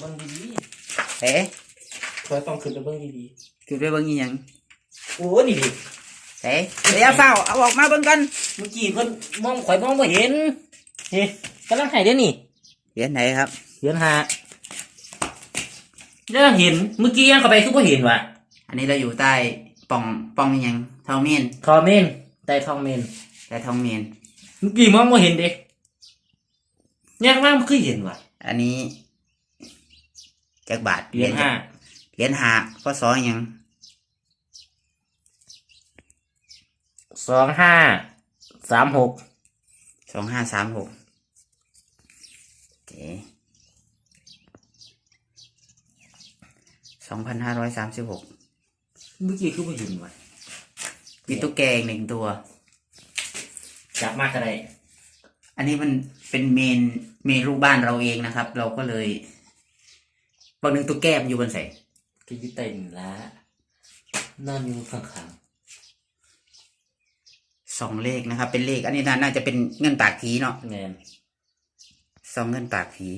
เบิ่งดีเอ๊ะๆคอยต้องขึ้นไปเบิ่งดีคือไปเบิ่งอีหยังๆโอ้นี่ดิเอ๊ะเดี๋ยวเฝ้าเอาออกมาเบิ่งกันเมื่อกี้เพิ่นมองข่อยมองบ่เห็นเฮ้กำลังให้เด้อนี่เหรียญไหนครับเดือนห้ายังเห็นเมื่อกี้ยังเข้าไปคือบ่เห็นว่ะอันนี้เราอยู่ใต้ป่องป่องอีหยังทองเมนทอเมนใต้ทองเมนแต่ทองเมนเมื่อกี้มองบ่เห็นเด้ยังว่ามันคือเห็นว่ะ อันนี้ จักบาทเหรียญห้าเหรียญห้าพศอีหยังสองห้าสามหกสองห้าสามหกเจ๊สองพันห้าร้อยสามสิบหกเมื่อกี้คือบ่เห็นว่ะมีตุ๊กแกอีกหนึ่งตัว จับมากอะไรอันนี้มันเป็นเมนเมนรูปบ้านเราเองนะครับ เราก็เลย บางหนึ่งตุ๊กแกมันอยู่บนใส่ก็อยึดเต็มละนอนอยู่ข้างสองเลขนะครับ เป็นเลข อันนี้น่าจะเป็นเงินปากผีเนาะๆแมนสองเงินปากผี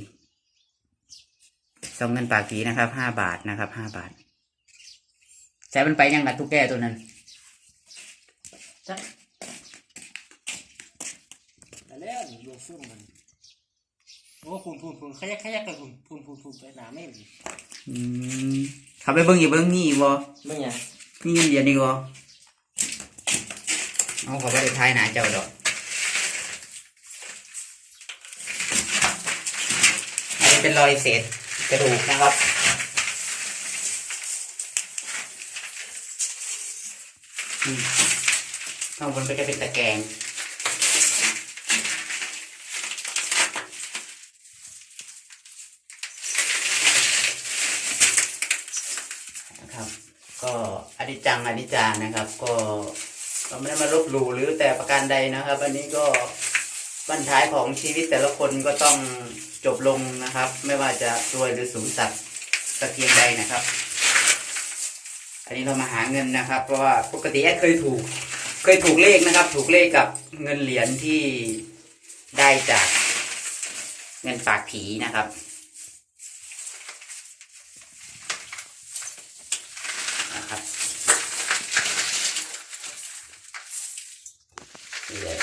สองเงินปากผีนะครับห้าบาทนะครับห้าบาทใช้มันไปยังไงตุ๊กแกตัวนั้นจักแล้วนี่โยซุ่มมัน โอ้พูนพูนพูนขยักขยักไปพูนพูนพูนพูนไปหนาไม่มีอืมเขาไปเบิ้งอีกเบิ้งนี่วะไม่ยังนี่เงินเหรียญอีกวะเอาเขาไปได้ทายหนาเจ้าดอกอันนี้เป็นรอยเศษกระดูกนะครับอืมข้างบนก็จะเป็นตะแกรง นะครับ ก็อนิจจังอนิจจานะครับ ก็เราไม่ได้มาลบหลู่หรือแต่ประการใดนะครับอันนี้ก็บั้นท้ายของชีวิตแต่ละคนก็ต้องจบลงนะครับ ไม่ว่าจะรวยหรือสูงสักตะเกียงใดนะครับ อันนี้เรามาหาเงินนะครับ เพราะว่าปกติแอดเคยถูก เคยถูกเลขนะครับ ถูกเลขกับเงินเหรียญที่ได้จากเงินปากผีนะครับนี่เลย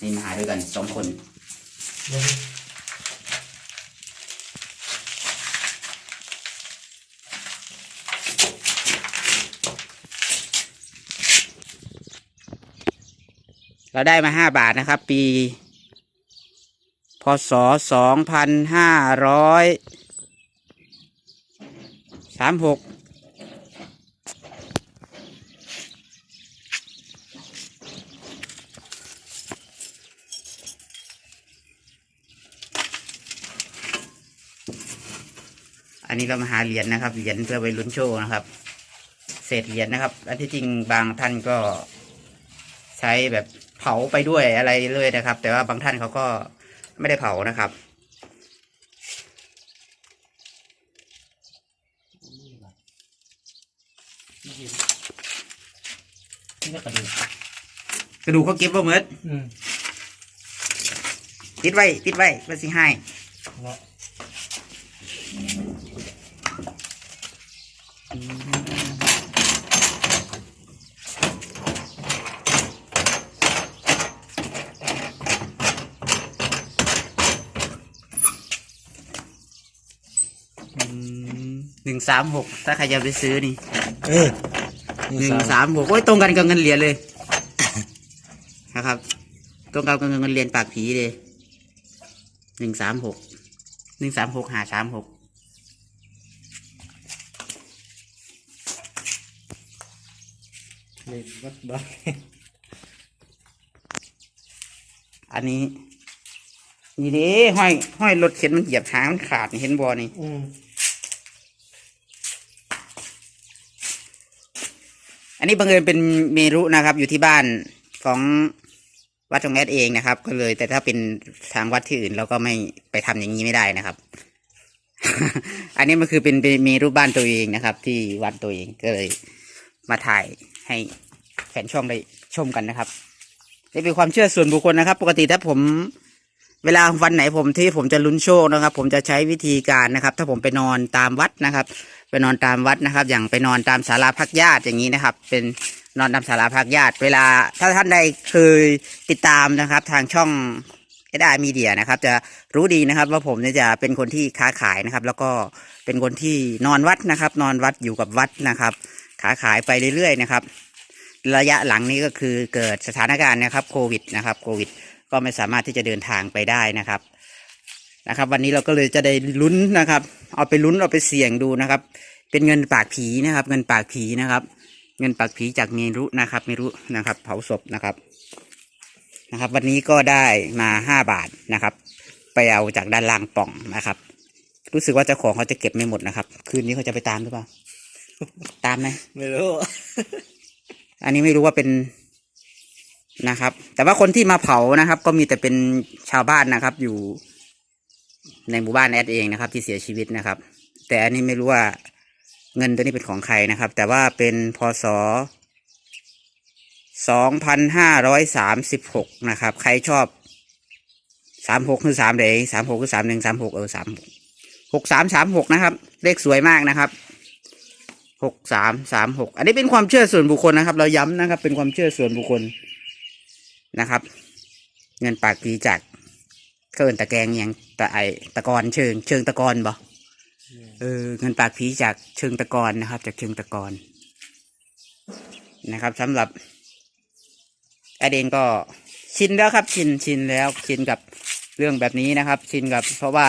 นี่มาหาด้วยกันสองคนเราได้มาห้าบาทนะครับ ปี พศสองพันห้าร้อยสามหก อันนี้เรามาหาเหรียญนะครับ เหรียญเพื่อไปลุ้นโชคนะครับ เศษเหรียญนะครับ อันที่จริงบางท่านก็ใช้แบบเผาไปด้วยอะไรเลยนะครับ แต่ว่าบางท่านเขาก็ไม่ได้เผานะครับนี่ก็กระดูกกระดูกเขาเก็บว่าเหมือนอืมติดไว้ ติดไว้มันสิให้ เนาะหนึ่งสามหกถ้าใครจะไปซื้อนี่เออหนึ่งสามหกโอ้ยตรงกันกับเงินเหรียญเลย นะครับ ตรงกันกับเงินเหรียญปากผีเลยหนึ่งสามหกหนึ่งสามหกหาสามหก เลยวัดบ้าอันนี้ นี่เด้ห้อยห้อยรถเข็นมันเหยียบหางมันขาดนี่เห็นบอนี่อืมอันนี้บังเอิญเป็นเมรุนะครับ อยู่ที่บ้านของวัดตรงแอดเองนะครับ ก็เลย แต่ถ้าเป็นทางวัดที่อื่นเราก็ไม่ไปทำอย่างนี้ไม่ได้นะครับ อันนี้มันคือเป็นเป็นเมรุบ้านตัวเองนะครับ ที่วัดตัวเองก็เลยมาถ่าย ให้แฟนช่องได้ชมกันนะครับนี่เป็นความเชื่อส่วนบุคคลนะครับ ปกติถ้าผมเวลาวันไหนผมที่ผมจะลุ้นโชคนะครับ ผมจะใช้วิธีการนะครับ ถ้าผมไปนอนตามวัดนะครับ ไปนอนตามวัดนะครับ อย่างไปนอนตามศาลาพักญาติอย่างนี้นะครับ เป็นนอนตามศาลาพักญาติ เวลาถ้าท่านใดเคยติดตามนะครับ ทางช่องเอดามีเดียนะครับ จะรู้ดีนะครับว่าผมเนี่ยจะเป็นคนที่ค้าขายนะครับ แล้วก็เป็นคนที่นอนวัดนะครับ นอนวัดอยู่กับวัดนะครับ ค้าขายไปเรื่อยๆนะครับ ระยะหลังนี้ก็คือเกิดสถานการณ์นะครับโควิดนะครับโควิด ก็ไม่สามารถที่จะเดินทางไปได้นะครับนะครับ วันนี้เราก็เลยจะได้ลุ้นนะครับ เอาไปลุ้นเอาไปเสี่ยงดูนะครับ เป็นเงินปากผีนะครับ เงินปากผีนะครับ เงินปากผีจากเมรุนะครับเมรุนะครับ เผาศพนะครับนะครับ วันนี้ก็ได้มาห้าบาทนะครับ ไปเอาจากด้านล่างป่องนะครับ รู้สึกว่าเจ้าของเขาจะเก็บไม่หมดนะครับ คืนนี้เขาจะไปตามหรือเปล่า ตามไหมไม่รู้ อันนี้ไม่รู้ว่าเป็นนะครับ แต่ว่าคนที่มาเผานะครับ ก็มีแต่เป็นชาวบ้านนะครับ อยู่ในหมู่บ้านแอดเองนะครับ ที่เสียชีวิตนะครับ แต่อันนี้ไม่รู้ว่าเงินตัวนี้เป็นของใครนะครับ แต่ว่าเป็นพศสองพันห้าร้อยสามสิบหกนะครับ ใครชอบสามหกคือสามเดสามหกคือสามหนึ่งสามหกเออสามหกสามสามหกนะครับ เลขสวยมากนะครับ หกสามสามหกอันนี้เป็นความเชื่อส่วนบุคคลนะครับ เราย้ำนะครับ เป็นความเชื่อส่วนบุคคลนะครับ เงินปากผีจากเกินตะแกรงอหย่างตะไอตะกอนเชิง เชิงตะกอนบ่เออเงินปากผีจากเชิงตะกอนนะครับ จากเชิงตะกอนนะครับสำหรับแอดเองก็ชินแล้วครับ ชินชินแล้วชินกับเรื่องแบบนี้นะครับ ชินกับเพราะว่า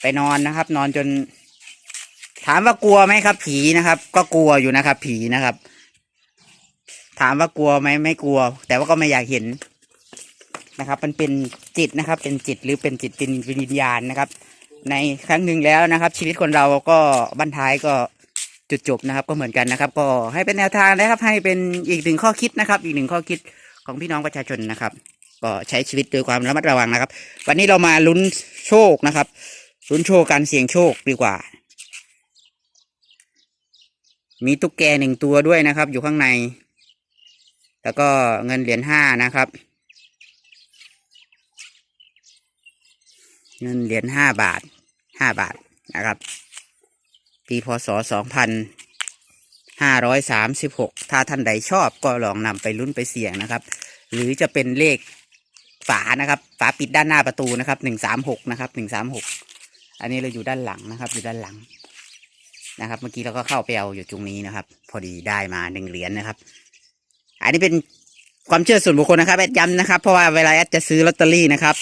ไปนอนนะครับ นอนจน ถามว่ากลัวไหมครับ ผีนะครับ ก็กลัวอยู่นะครับ ผีนะครับ ถามว่ากลัวไหมไม่กลัว แต่ว่าก็ไม่อยากเห็นนะครับ มันเป็นจิตนะครับ เป็นจิตหรือเป็นจิตเป็นวิญญาณนะครับ ในครั้งหนึ่งแล้วนะครับ ชีวิตคนเราก็บั้นท้ายก็จุดจบนะครับ ก็เหมือนกันนะครับ ก็ให้เป็นแนวทางนะครับ ให้เป็นอีกหนึ่งข้อคิดนะครับ อีกหนึ่งข้อคิดของพี่น้องประชาชนนะครับ ก็ใช้ชีวิตด้วยความระมัดระวังนะครับ วันนี้เรามาลุ้นโชคนะครับลุ้นโชคการเสี่ยงโชคดีกว่า มีตุ๊กแกหนึ่งตัวด้วยนะครับ อยู่ข้างใน แล้วก็เงินเหรียญห้านะครับ เงินเหรียญห้าบาทห้าบาทนะครับ ปีพศสองพันห้าร้อยสามสิบหกถ้าท่านใดชอบก็ลองนำไปลุ้นไปเสี่ยงนะครับ หรือจะเป็นเลขฝานะครับ ฝาปิดด้านหน้าประตูนะครับหนึ่งสามหกนะครับหนึ่งสามหกอันนี้เราอยู่ด้านหลังนะครับ อยู่ด้านหลัง นะครับ เมื่อกี้เราก็เข้าไปเอาอยู่ตรงนี้นะครับ พอดีได้มาหนึ่งเหรียญนะครับ อันนี้เป็นความเชื่อส่วนบุคคลนะครับแอดย้ำนะครับ เพราะว่าเวลาแอดจะซื้อลอตเตอรี่นะครับ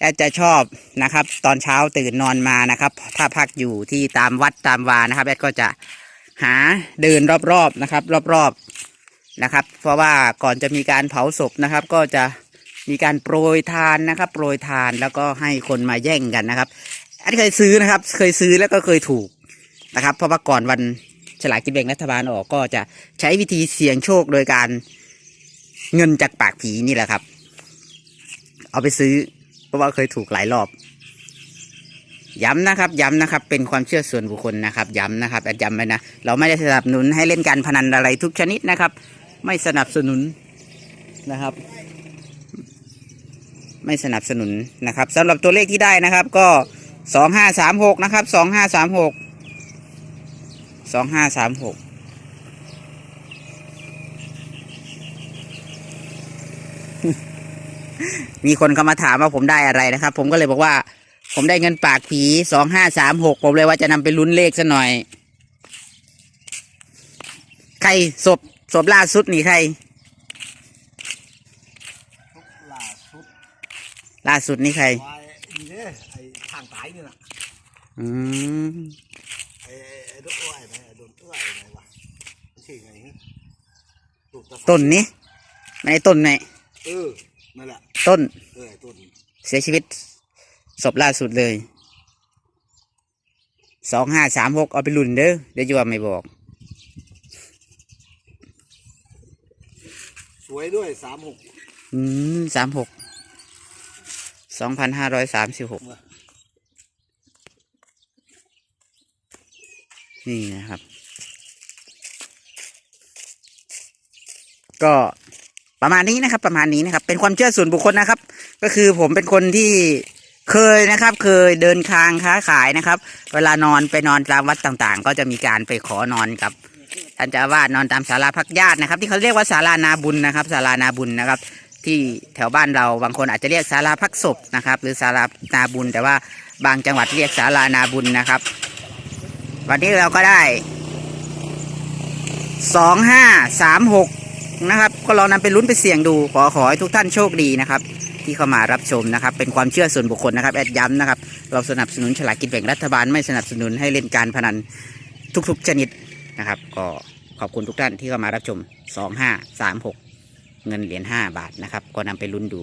แอดจะชอบนะครับ ตอนเช้าตื่นนอนมานะครับ ถ้าพักอยู่ที่ตามวัดตามวานะครับแอดก็จะหาเดินรอบๆนะครับ รอบๆนะครับ เพราะว่าก่อนจะมีการเผาศพนะครับ ก็จะมีการโปรยทานนะครับ โปรยทานแล้วก็ให้คนมาแย่งกันนะครับแอดเคยซื้อนะครับ เคยซื้อแล้วก็เคยถูก นะครับ เพราะว่าก่อนวันฉลากกินแบ่งรัฐบาลออกก็จะใช้วิธีเสี่ยงโชคโดยการเงินจากปากผีนี่แหละครับ เอาไปซื้อ เพราะว่าเคยถูกหลายรอบ ย้ำนะครับ ย้ำนะครับ เป็นความเชื่อส่วนบุคคลนะครับ ย้ำนะครับย้ำไปนะ เราไม่ได้สนับสนุนให้เล่นการพนันอะไรทุกชนิดนะครับ ไม่สนับสนุนนะครับ ไม่สนับสนุนนะครับสำหรับตัวเลขที่ได้นะครับ ก็สองห้าสามหกนะครับสองห้าสามหก สองห้าสามหกมีคนเข้ามาถามว่าผมได้อะไรนะครับ ผมก็เลยบอกว่า ผมได้เงินปากผีสองห้าสามหกผมเลยว่าจะนำไปลุ้นเลขซะหน่อย ใครศพศพล่าสุดนี่ใครล่าสุดล่าสุดนี่ใครวายนี่เด้ไอ้ทางตายนี่นะอืม ไอ้ไอ้ดอกอ้อยไหนไอ้โดนเอื้อยไหนวะมันชื่อไงฮะลูก ตะต้นนี้ไม่ได้ต้นไหนเออนั่นแหละต้นเออไอ้ต้นเสียชีวิตศพล่าสุดเลยสองห้าสามหกเอาไปลุ้นเด้อเดี๋ยวจะว่าไม่บอก สวยด้วยสามหกอืมสามหกสองพันห้าร้อยสามสิบหกนี่นะครับ ก็ประมาณนี้นะครับ ประมาณนี้นะครับ เป็นความเชื่อส่วนบุคคลนะครับ ก็คือผมเป็นคนที่เคยนะครับ เคยเดินทางค้าขายนะครับ เวลานอนไปนอนตามวัดต่างๆ ก็จะมีการไปขอนอนกับท่านเจ้าอาวาสนอนตามศาลาพักญาตินะครับ ที่เขาเรียกว่าศาลานาบุญนะครับศาลานาบุญนะครับ ที่แถวบ้านเราบางคนอาจจะเรียกศาลาพักศพนะครับ หรือศาลานาบุญ แต่ว่าบางจังหวัดเรียกศาลานาบุญนะครับ วันนี้เราก็ได้สองห้าสามหก นะครับ ก็ลองนำไปลุ้นไปเสี่ยงดู ขอขอให้ทุกท่านโชคดีนะครับ ที่เข้ามารับชมนะครับ เป็นความเชื่อส่วนบุคคลนะครับแอดย้ำนะครับ เราสนับสนุนฉลากกินแบ่งรัฐบาลไม่สนับสนุนให้เล่นการพนันทุกๆชนิดนะครับ ก็ขอบคุณทุกท่านที่เข้ามารับชม 2536 เงินเหรียญ5บาทนะครับ ก็นำไปลุ้นดู